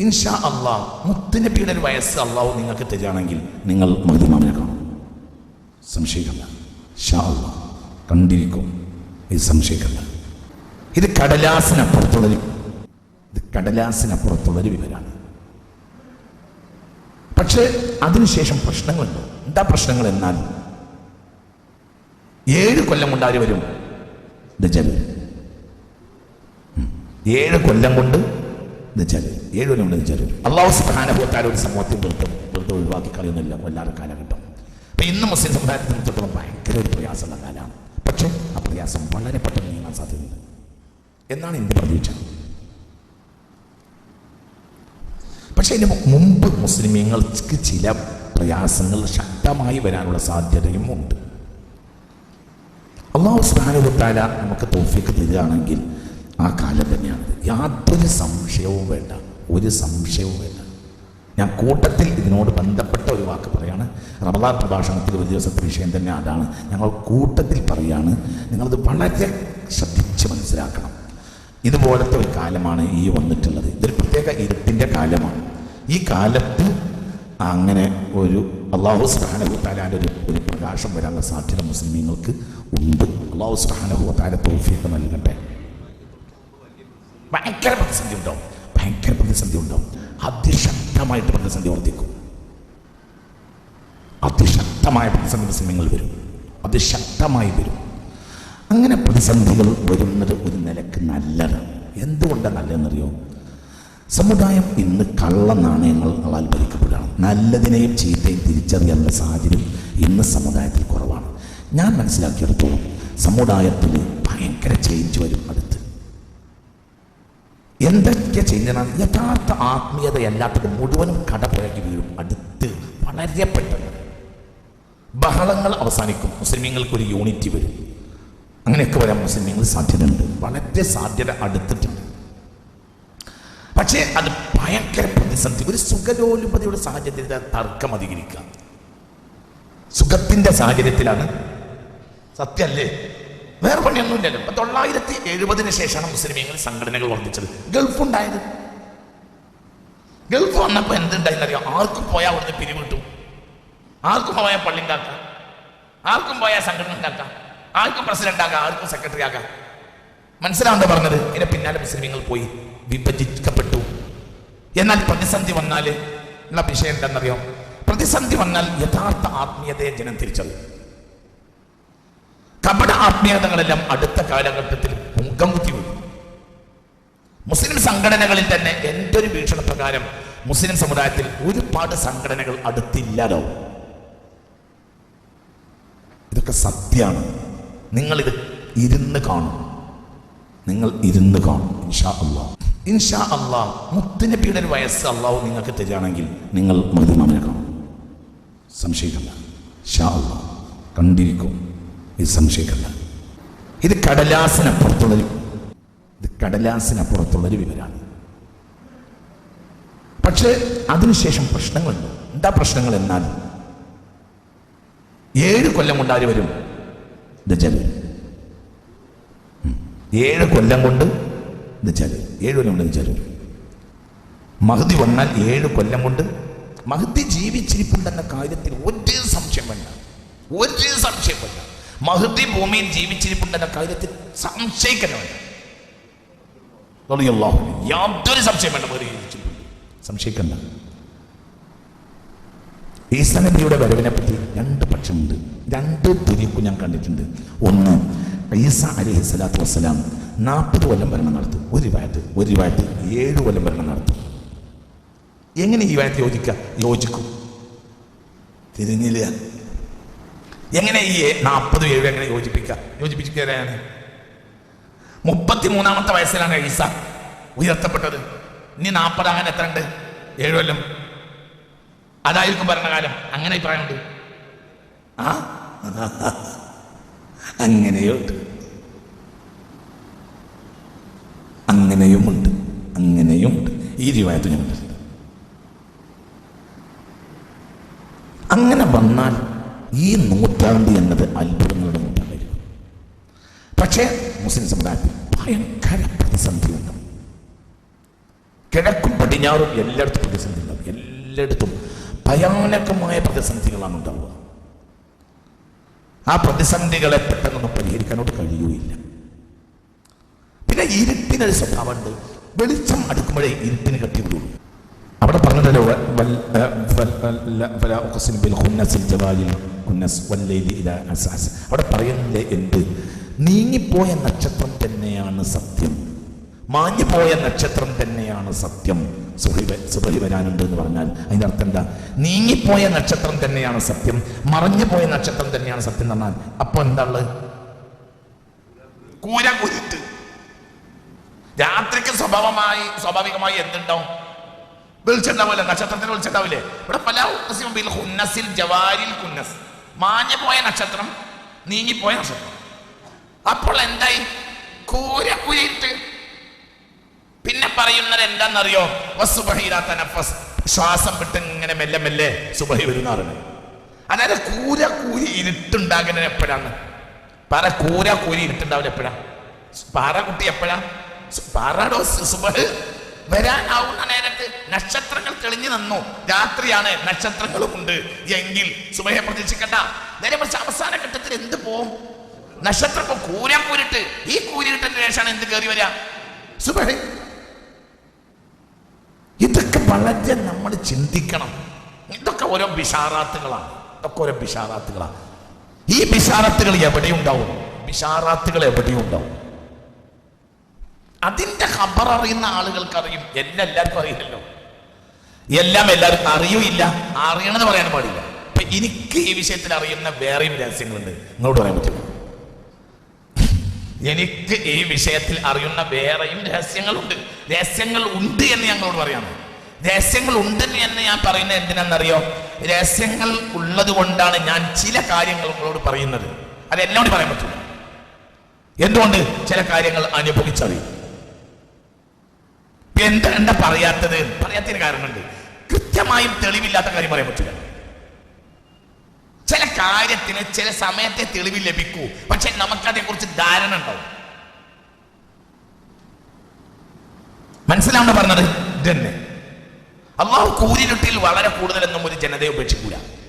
ഇൻഷാ അള്ളാഹ് മുത്തുനബിയുടെ ഒരു വയസ്സ് അള്ളാഹു നിങ്ങൾക്ക് തരികയാണെങ്കിൽ നിങ്ങൾ മഹദിമാമിനെ കാണും. സംശയിക്കല്ല ഷാ അള്ളാഹ് കണ്ടിരിക്കും. ഇത് സംശയിക്കല്ല ഇത് കടലാസിനപ്പുറത്തുള്ളൊരു ഇത് കടലാസിനപ്പുറത്തുള്ളൊരു വിവരമാണ് പക്ഷേ അതിനുശേഷം പ്രശ്നങ്ങളുണ്ട്. എന്താ പ്രശ്നങ്ങൾ എന്നാൽ ഏഴ് കൊല്ലം കൊണ്ട് ആര് വരും? ഏഴ് കൊല്ലം കൊണ്ട് കൊല്ലം കൊണ്ട് ദജൽ അള്ളാഹു സുബ്ഹാനഹു ഒരു സമൂഹത്തിൽ വെറുതെ വെറുതെ ഒഴിവാക്കി കളയുന്നില്ല എല്ലാവരും കാലഘട്ടം. അപ്പൊ ഇന്ന് മുസ്ലിം സമുദായത്തെ സംബന്ധിച്ചിടത്തോളം ഭയങ്കര ഒരു പ്രയാസമുള്ള കാലമാണ്. പക്ഷേ ആ പ്രയാസം വളരെ പെട്ടെന്ന് നീങ്ങാൻ സാധ്യതയുണ്ട്. എന്നാണ് എന്റെ പ്രതീക്ഷ. പക്ഷേ ഇതിന് മുമ്പ് മുസ്ലിമീങ്ങൾക്ക് ചില പ്രയാസങ്ങൾ ശക്തമായി വരാനുള്ള സാധ്യതയും ഉണ്ട്. അള്ളാഹു സ്നാനുഭത്താല നമുക്ക് തോഫിക്ക് തരികയാണെങ്കിൽ ആ കാലം തന്നെയാണ്. യാതൊരു സംശയവും വേണ്ട. ഒരു സംശയവും വേണ്ട. ഞാൻ കൂട്ടത്തിൽ ഇതിനോട് ബന്ധപ്പെട്ട ഒരു വാക്ക് പറയാണ്. റമദാൻ പ്രഭാഷണത്തിൽ ഒരു ദിവസത്തെ വിഷയം തന്നെ അതാണ്. ഞങ്ങൾ കൂട്ടത്തിൽ പറയാണ്. നിങ്ങളത് വളരെ ശ്രദ്ധിച്ച് മനസ്സിലാക്കണം. ഇതുപോലത്തെ ഒരു കാലമാണ് ഈ വന്നിട്ടുള്ളത്. ഇതൊരു പ്രത്യേക ഇരുട്ടിന്റെ കാലമാണ്. ഈ കാലത്ത് അങ്ങനെ ഒരു അള്ളാഹു സുഹാനഹുത്താലാന്റെ ഒരു ഒരു പ്രകാശം വരാനുള്ള സാധ്യത മുസ്ലിമീങ്ങൾക്ക് ഉണ്ട്. അള്ളാഹു സുഹാനഹുത്താല തോഫിയൊക്കെ നൽകട്ടെ. ഭയങ്കര പ്രതിസന്ധി ഉണ്ടാവും ഭയങ്കര പ്രതിസന്ധി ഉണ്ടാവും അതിശക്തമായിട്ട് പ്രതിസന്ധി വർദ്ധിക്കും. അതിശക്തമായ പ്രതിസന്ധി സമയങ്ങൾ വരും. അതിശക്തമായി വരും. അങ്ങനെ പ്രതിസന്ധികൾ വരുന്നത് ഒരു നിലയ്ക്ക് നല്ലതാണ്. എന്തുകൊണ്ടാണ് നല്ലതെന്നറിയോ? സമുദായം ഇന്ന് കള്ള നാണയങ്ങളാൽ ഭരിക്കപ്പെടുകയാണ്. നല്ലതിനെയും ചീത്തയും തിരിച്ചറിയാനുള്ള സാഹചര്യം ഇന്ന് സമുദായത്തിൽ കുറവാണ്. ഞാൻ മനസ്സിലാക്കിയെടുത്തോളം സമുദായത്തിൽ ഭയങ്കര ചേഞ്ച് വരും. എന്തൊക്കെ ചെയ്യണം യഥാർത്ഥ ആത്മീയത എല്ലാത്തിനും മുഴുവനും കടപുഴകി വീഴും അടുത്ത് വളരെ പെട്ടെന്ന്. ബഹളങ്ങൾ അവസാനിക്കും. മുസ്ലിമീങ്ങൾക്ക് ഒരു യൂണിറ്റി വരും. അങ്ങനെയൊക്കെ വരാൻ മുസ്ലിമീങ്ങൾ സാധ്യതയുണ്ട്. വളരെ സാധ്യത അടുത്തിട്ടുണ്ട്. പക്ഷേ അത് ഭയങ്കര പ്രതിസന്ധി. ഒരു സുഖലോലുപതിയുടെ സാഹചര്യത്തിൽ തർക്കം അധികരിക്കുക സുഖത്തിന്റെ സാഹചര്യത്തിലാണ്. സത്യമല്ലേ? വേറെ പണിയൊന്നുമില്ലല്ലോ ഇപ്പൊ തൊള്ളായിരത്തി എഴുപതിന് ശേഷമാണ് മുസ്ലിമീങ്ങൾ സംഘടനകൾ വർദ്ധിച്ചത്. ഗൾഫ് ഉണ്ടായത്. ഗൾഫ് വന്നപ്പോ എന്തുണ്ടായിരുന്നറിയാം ആർക്കും പോയാൽ അവിടുന്ന് പിരിവിട്ടു ആർക്കും പോയാൽ പള്ളി ഉണ്ടാക്കാം ആർക്കും പോയാൽ സംഘടന ഉണ്ടാക്കാം ആർക്കും പ്രസിഡന്റ് ആകാം ആർക്കും സെക്രട്ടറി ആകാം. മനസ്സിലാവുന്ന പറഞ്ഞത്? ഇതിന്റെ പിന്നാലെ മുസ്ലിമീങ്ങൾ പോയി. വിഭജിക്കപ്പെട്ടു. എന്നാൽ പ്രതിസന്ധി വന്നാൽ ഉള്ള വിഷയം എന്താണെന്നറിയോ? പ്രതിസന്ധി വന്നാൽ യഥാർത്ഥ ആത്മീയതയെ ജനം കപട ആത്മീയതകളെല്ലാം അടുത്ത കാലഘട്ടത്തിൽ മുഖം വീഴും മുസ്ലിം സംഘടനകളിൽ തന്നെ എന്റെ ഒരു വീക്ഷണപ്രകാരം മുസ്ലിം സമുദായത്തിൽ ഒരുപാട് സംഘടനകൾ അടുത്തില്ലാതാവും ഇതൊക്കെ സത്യമാണ്. നിങ്ങളിത് ഇരുന്ന് കാണും. നിങ്ങൾ ഇരുന്ന് കാണും. ഇൻഷാ അള്ളാ. ഇൻഷാ അള്ളാഹ് മുത്തുനബിയുടെ ഒരു വയസ്സ് അള്ളാഹു നിങ്ങൾക്ക് തരികയാണെങ്കിൽ നിങ്ങൾ മഹദിമാമിനെ കാണും. സംശയിക്കല്ല ഷാ അള്ളാ. കണ്ടിരിക്കും. ഇത് സംശയിക്കല്ല ഇത് കടലാസിനപ്പുറത്തുള്ളൊരു ഇത് കടലാസിനപ്പുറത്തുള്ളൊരു വിവരമാണ് പക്ഷേ അതിനുശേഷം പ്രശ്നങ്ങളുണ്ട്. എന്താ പ്രശ്നങ്ങൾ എന്നാൽ ഏഴ് കൊല്ലം കൊണ്ടാര് വരും? ദജൽ. ഏഴ് കൊല്ലം കൊണ്ട് ദജൽ ഏഴ് കൊല്ലം കൊണ്ട് ദജൽ മഹതി വന്നാൽ ഏഴ് കൊല്ലം കൊണ്ട് മഹദി ജീവിച്ചിരിപ്പുണ്ടെന്ന കാര്യത്തിൽ ഒരു സംശയം വേണ്ട. ഒരു സംശയം വേണ്ട. മഹദി ഭൂമിയിൽ ജീവിച്ചിരിപ്പുണ്ടെന്ന കാര്യത്തിൽ സംശയിക്കണ്ട അൻഹു. യാതൊരു സംശയം വേണ്ട മഹദി ജീവിച്ചിരിപ്പുണ്ട് സംശയിക്കണ്ട. ഈസനബിയുടെ വരവിനെ പറ്റി രണ്ട് പക്ഷമുണ്ട്. രണ്ട് തുരിക്കും ഞാൻ കണ്ടിട്ടുണ്ട്. ഒന്ന് ഈസ അലഹി സ്വലാത്തു വസ്സലാം നാൽപ്പത് കൊല്ലം ഭരണം നടത്തും. ഒരു വായത്ത് ഒരു വായത്ത് ഏഴ് കൊല്ലം ഭരണം നടത്തും. എങ്ങനെ ഈ വായത്ത് യോജിക്കുക യോജിക്കും. തിരിഞ്ഞില്ല. എങ്ങനെ ഈ നാൽപ്പത് ഏഴ് എങ്ങനെ യോജിപ്പിക്കുക യോജിപ്പിക്കുകയാണ് മുപ്പത്തി മൂന്നാമത്തെ വയസ്സിലാണ് ഈസ ഉയർത്തപ്പെട്ടത്. ഇനി നാൽപ്പത് അങ്ങനെ എത്ര ഉണ്ട്? ഏഴ് കൊല്ലം. അതായിരിക്കും ഭരണകാലം. അങ്ങനെ അഭിപ്രായമുണ്ട്. ആ? അങ്ങനെയുണ്ട് അങ്ങനെയുമുണ്ട് അങ്ങനെയുമുണ്ട് ഈ രൂപയത്ത് ഞാൻ അങ്ങനെ വന്നാൽ ഈ നൂറ്റാണ്ട് എന്നത് അത്ഭുതങ്ങളുടെ നൂറ്റാണ്ടായിരിക്കും. പക്ഷേ മുസ്ലിം സമുദായത്തിൽ ഭയങ്കര പ്രതിസന്ധി ഉണ്ട് കിഴക്കും പടിഞ്ഞാറും എല്ലായിടത്തും പ്രതിസന്ധി ഉണ്ടാവും എല്ലായിടത്തും ഭയാനകമായ പ്രതിസന്ധികളാണ് ഉണ്ടാവുക. ആ പ്രതിസന്ധികളെ പെട്ടെന്നൊന്നും പരിഹരിക്കാനോട് കഴിയുകയില്ല. പിന്നെ ഇരുട്ടിനൊരു സ്വഭാവമുണ്ട്. വെളിച്ചം അടുക്കുമ്പോഴേ ഇരുട്ടിന് കട്ടിയുള്ളൂ അവിടെ പറഞ്ഞല്ലോ അവിടെ പറയുന്നില്ലേ എന്ത്? നീങ്ങിപ്പോയ നക്ഷത്രം തന്നെയാണ് സത്യം. മാഞ്ഞുപോയ നക്ഷത്രം തന്നെയാണ് സത്യം. സുഹൃ സുബഹി വരാനുണ്ട് എന്ന് പറഞ്ഞാൽ. അതിന്റെ അർത്ഥം എന്താ? നീങ്ങിപ്പോയ നക്ഷത്രം തന്നെയാണ് സത്യം. മറഞ്ഞു പോയ നക്ഷത്രം തന്നെയാണ് സത്യം എന്ന് പറഞ്ഞാൽ. അപ്പൊ എന്താൾ കൂര രാത്രിക്ക് സ്വഭാവമായി സ്വാഭാവികമായി എന്തുണ്ടാവും? വിളിച്ചിട്ടുണ്ടാവില്ല നക്ഷത്രത്തിന് വെളിച്ചുണ്ടാവില്ലേ ഇവിടെ പല ഹുന്നസിൽ ജവാരിൽ കുന്നസ് മാഞ്ഞു പോയ നക്ഷത്രം നീങ്ങിപ്പോയ നക്ഷത്രം. അപ്പോൾ എന്തായി? കൂര പിന്നെ പറയുന്നത് എന്താണെന്നറിയോ? ശ്വാസം വിട്ട് ഇങ്ങനെ മെല്ലെ മെല്ലെ സുബഹി വരുന്നറിഞ്ഞു അതായത് കൂര കൂരി ഇരുട്ടുണ്ടാകുന്നത് എപ്പോഴാണ്? പറ കൂര കൂരി ഇരുട്ടുണ്ടാവില്ല എപ്പോഴാ? പാറ കുട്ടി എപ്പോഴാ? പാറാടോ സുബഹ്. വരാനാവുന്ന നേരത്ത് നക്ഷത്രങ്ങൾ തെളിഞ്ഞു നിന്നു. രാത്രിയാണ് നക്ഷത്രങ്ങളും ഉണ്ട് എങ്കിൽ സുബഹയെ പ്രതീക്ഷിക്കണ്ട. നേരെ മറിച്ച് അവസാന ഘട്ടത്തിൽ എന്ത് പോവും? നക്ഷത്രം ഇപ്പൊ കൂര കൂരിട്ട് ഈ കൂരിട്ടതിന് ശേഷമാണ് എന്ത് കയറി വരാ? സുബഹ ഇതൊക്കെ വളരെ നമ്മൾ ചിന്തിക്കണം. ഇതൊക്കെ ഓരോ ബിഷാറാത്തുകളാണ്. ഇതൊക്കെ ഓരോ ബിഷാറാത്തുകളാണ്. ഈ ബിഷാറാത്തുകൾ എവിടെയുണ്ടാവും? ബിഷാറാത്തുകൾ എവിടെയുണ്ടാവും? അതിന്റെ ഖബർ അറിയുന്ന ആളുകൾക്ക് അറിയും എല്ലാം എല്ലാവർക്കും അറിയില്ലല്ലോ. എല്ലാം എല്ലാവർക്കും അറിയൂല്ല അറിയണമെന്ന് പറയാൻ പാടില്ല. അപ്പൊ എനിക്ക് ഈ വിഷയത്തിൽ അറിയുന്ന വേറെയും രഹസ്യങ്ങളുണ്ട്. നിങ്ങളോട് പറയാൻ പറ്റില്ല എനിക്ക് ഈ വിഷയത്തിൽ അറിയുന്ന വേറെയും രഹസ്യങ്ങളുണ്ട്. രഹസ്യങ്ങൾ ഉണ്ട് എന്ന് ഞങ്ങളോട് പറയാണ്. രഹസ്യങ്ങൾ ഉണ്ട് എന്ന് ഞാൻ പറയുന്നത് എന്തിനാണെന്നറിയോ? രഹസ്യങ്ങൾ ഉള്ളത് കൊണ്ടാണ് ഞാൻ ചില കാര്യങ്ങൾ നിങ്ങളോട് പറയുന്നത്. അത് എന്നോട് പറയാൻ പറ്റില്ല എന്തുകൊണ്ട് ചില കാര്യങ്ങൾ അനുഭവിച്ചറിയും? എന്താ എന്താ പറയാത്തത്? പറയാത്തതിന് കാരണമുണ്ട്. കൃത്യമായും തെളിവില്ലാത്ത കാര്യം പറയാൻ പറ്റില്ല. ചില കാര്യത്തിന് ചില സമയത്തെ തെളിവ് ലഭിക്കൂ. പക്ഷെ നമുക്കതിനെ കുറിച്ച് ധാരണ ഉണ്ടാവും. മനസ്സിലാവുന്ന പറഞ്ഞത് ഇതന്നെ. അള്ളാഹു കൂരിരുട്ടിൽ വളരെ കൂടുതലൊന്നും ഒരു ജനതയെ ഉപേക്ഷിക്കൂല.